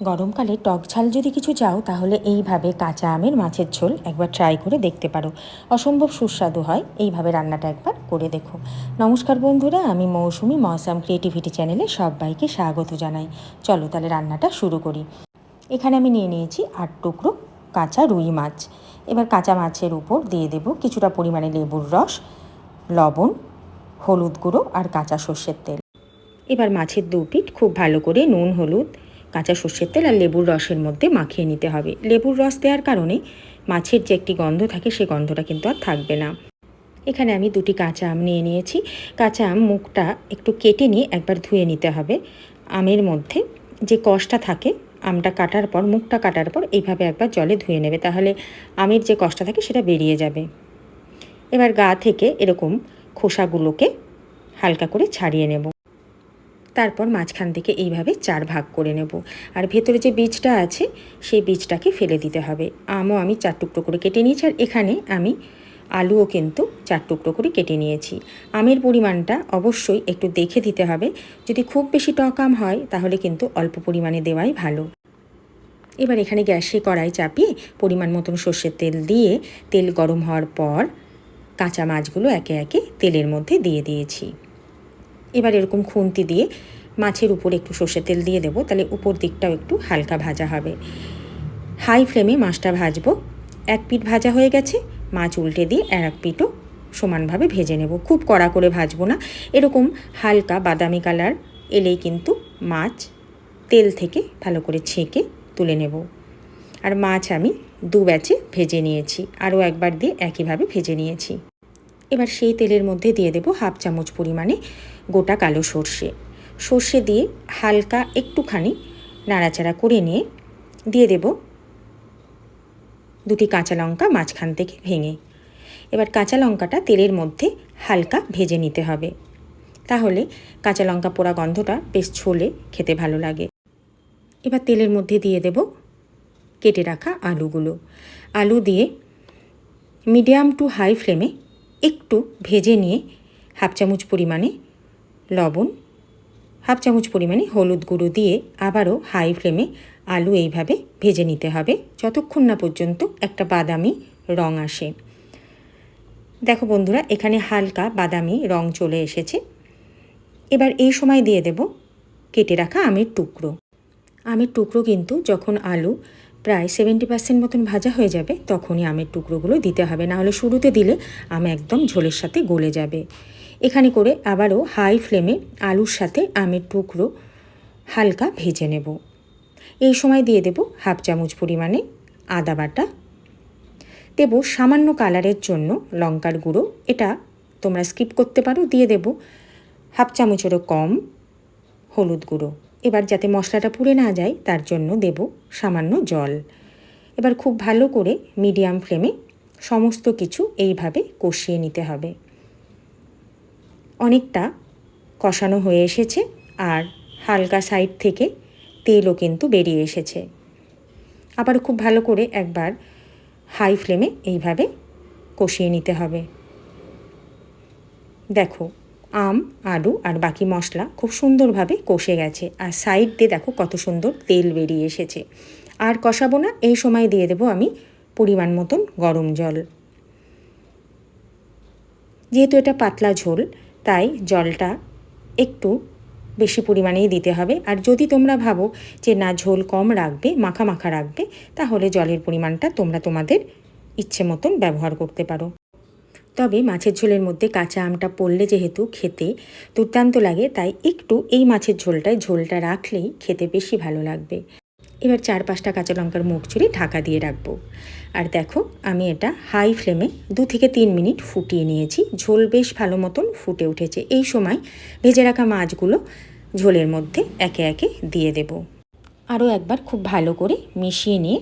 গরমকালে টক ঝাল যদি কিছু চাও, তাহলে এইভাবে কাঁচা আমের মাছের ঝোল একবার ট্রাই করে দেখতে পারো। অসম্ভব সুস্বাদু হয়, এইভাবে রান্নাটা একবার করে দেখো। নমস্কার বন্ধুরা, আমি মৌসুমি মৌসাম ক্রিয়েটিভিটি চ্যানেলে সবাইকে স্বাগত জানাই। চলো তাহলে রান্নাটা শুরু করি। এখানে আমি নিয়ে নিয়েছি আট টুকরো কাঁচা রুই মাছ। এবার কাঁচা মাছের উপর দিয়ে দেব কিছুটা পরিমাণে লেবুর রস, লবণ, হলুদ গুঁড়ো আর কাঁচা সর্ষের তেল। এবার মাছের দু পিঠ খুব ভালো করে নুন, হলুদ কাঁচা সর্ষের তেল আর লেবুর রসের মধ্যে মাখিয়ে নিতে হবে। লেবুর রস দেওয়ার কারণে মাছের যে একটি গন্ধ থাকে সেই গন্ধটা কিন্তু আর থাকবে না। এখানে আমি দুটি কাঁচা আম নিয়ে নিয়েছি। কাঁচা আম মুখটা একটু কেটে নিয়ে একবার ধুয়ে নিতে হবে। আমের মধ্যে যে কষটা থাকে, আমটা কাটার পর, মুখটা কাটার পর এইভাবে একবার জলে ধুয়ে নেবে। তাহলে আমের যে কষটা থাকে, সেটা বেরিয়ে যাবে। এবার গা থেকে এরকম খোসাগুলোকে হালকা করে ছাড়িয়ে নেব। তারপর মাঝখান থেকে এইভাবে চার ভাগ করে নেব। আর ভেতরে যে বীজটা আছে, সেই বীজটাকে ফেলে দিতে হবে। আমও আমি চার টুকরো করে কেটে নিয়েছি, আর এখানে আমি আলুও কিন্তু চার টুকরো করে কেটে নিয়েছি। আমের পরিমাণটা অবশ্যই একটু দেখে দিতে হবে। যদি খুব বেশি টক আম হয়, তাহলে কিন্তু অল্প পরিমাণে দেওয়াই ভালো। এবার এখানে গ্যাসে কড়াই চাপিয়ে পরিমাণ মতন সর্ষের তেল দিয়ে, তেল গরম হওয়ার পর কাঁচা মাছগুলো একে একে তেলের মধ্যে দিয়ে দিয়েছি। এবার এরকম খুন্তি দিয়ে মাছের উপর একটু সর্ষের তেল দিয়ে দেবো, তাহলে উপর দিকটাও একটু হালকা ভাজা হবে। হাই ফ্লেমে মাছটা ভাজবো। এক পিঠ ভাজা হয়ে গেছে, মাছ উল্টে দিয়ে আর এক পিঠও সমানভাবে ভেজে নেব। খুব কড়া করে ভাজবো না, এরকম হালকা বাদামি কালার এলেই কিন্তু মাছ তেল থেকে ভালো করে ছেঁকে তুলে নেব। আর মাছ আমি দু ব্যাচে ভেজে নিয়েছি, আরও একবার দিয়ে একইভাবে ভেজে নিয়েছি। এবার সেই তেলের মধ্যে দিয়ে দেবো হাফ চামচ পরিমাণে গোটা কালো সর্ষে। সর্ষে দিয়ে হালকা একটুখানি নাড়াচাড়া করে নিয়ে দিয়ে দেব দুটি কাঁচা লঙ্কা মাঝখান থেকে ভেঙে। এবার কাঁচা লঙ্কাটা তেলের মধ্যে হালকা ভেজে নিতে হবে। তাহলে কাঁচা লঙ্কা পোড়া গন্ধটা বেশ ছোলে খেতে ভালো লাগে। এবার তেলের মধ্যে দিয়ে দেব কেটে রাখা আলুগুলো। আলু দিয়ে মিডিয়াম টু হাই ফ্লেমে একটু ভেজে নিয়ে হাফ চামচ পরিমাণে লবণ, হাফ চামচ পরিমাণে হলুদ গুঁড়ো দিয়ে আবারও হাই ফ্লেমে আলু এইভাবে ভেজে নিতে হবে। যতক্ষণ না পর্যন্ত একটা বাদামি রং আসে। দেখো বন্ধুরা, এখানে হালকা বাদামি রং চলে এসেছে। এবার এই সময় দিয়ে দেব কেটে রাখা আমের টুকরো। আমের টুকরো কিন্তু যখন আলু প্রায় সেভেন্টি পার্সেন্ট মতন ভাজা হয়ে যাবে, তখনই আমের টুকরোগুলো দিতে হবে। না হলে শুরুতে দিলে আম একদম ঝোলের সাথে গলে যাবে। এখানে করে আবারও হাই ফ্লেমে আলুর সাথে আমের টুকরো হালকা ভেজে নেব। এই সময় দিয়ে দেব হাফ চামচ পরিমাণে আদা বাটা। দেব সামান্য কালারের জন্য লঙ্কার গুঁড়ো। এটা তোমরা স্কিপ করতে পারো, দিয়ে দেব হাফ চামচেরও কম হলুদ গুঁড়ো। এবার যাতে মশলাটা পুড়ে না যায়, তার জন্য দেব সামান্য জল। এবার খুব ভালো করে মিডিয়াম ফ্লেমে সমস্ত কিছু এইভাবে কষিয়ে নিতে হবে। অনেকটা কষানো হয়ে এসেছে আর হালকা সাইড থেকে তেলও কিন্তু বেরিয়ে এসেছে। আবার খুব ভালো করে একবার হাই ফ্লেমে এইভাবে কষিয়ে নিতে হবে। দেখো, আম, আলু আর বাকি মশলা খুব সুন্দরভাবে কষে গেছে আর সাইড দিয়ে দেখো কত সুন্দর তেল বেরিয়ে এসেছে। আর কষাবো না, এই সময় দিয়ে দেবো আমি পরিমাণ মতন গরম জল। যেহেতু এটা পাতলা ঝোল তাই জলটা একটু বেশি পরিমাণেই দিতে হবে। আর যদি তোমরা ভাবো যে না, ঝোল কম রাখবে, মাখা মাখা রাখবে, তাহলে জলের পরিমাণটা তোমরা তোমাদের ইচ্ছে মতন ব্যবহার করতে পারো। তবে মাছের ঝোলের মধ্যে কাঁচা আমটা পড়লে যেহেতু খেতে দুর্দান্ত লাগে, তাই একটু এই মাছের ঝোলটায় ঝোলটা রাখলেই খেতে বেশি ভালো লাগবে। এবার চার পাঁচটা কাঁচা লঙ্কার মুখ ছুরি ঢাকা দিয়ে রাখব। আর দেখো, আমি এটা হাই ফ্লেমে দু থেকে তিন মিনিট ফুটিয়ে নিয়েছি। ঝোল বেশ ভালো মতন ফুটে উঠেছে। এই সময় ভেজে রাখা মাছগুলো ঝোলের মধ্যে একে একে দিয়ে দেব। আরও একবার খুব ভালো করে মিশিয়ে নিয়ে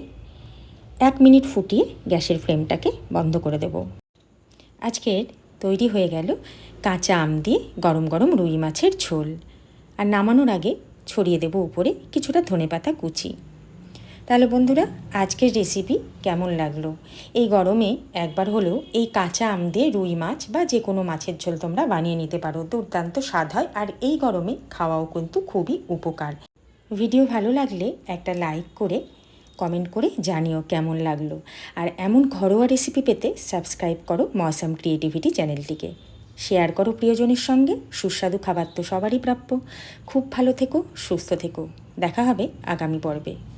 এক মিনিট ফুটিয়ে গ্যাসের ফ্লেমটাকে বন্ধ করে দেব। আজকের তৈরি হয়ে গেল কাঁচা আম দিয়ে গরম গরম রুই মাছের ঝোল। আর নামানোর আগে ছড়িয়ে দেব উপরে কিছুটা ধনেপাতা কুচি। তাহলে বন্ধুরা, আজকের রেসিপি কেমন লাগল? এই গরমে একবার হলেও এই কাঁচা আম দিয়ে রুই মাছ বা যে কোনো মাছের ঝোল তোমরা বানিয়ে নিতে পারো। দুর্দান্ত স্বাদ হয় আর এই গরমে খাওয়াও কিন্তু খুবই উপকার। ভিডিও ভালো লাগলে একটা লাইক করে কমেন্ট করে জানিও কেমন লাগল। আর এমন ঘরোয়া রেসিপি পেতে সাবস্ক্রাইব করো মৌসাম ক্রিয়েটিভিটি চ্যানেলটিকে। শেয়ার করো প্রিয়জনের সঙ্গে, সুস্বাদু খাবার তো সবারই প্রাপ্য। খুব ভালো থেকো, সুস্থ থেকো। দেখা হবে আগামী পর্বে।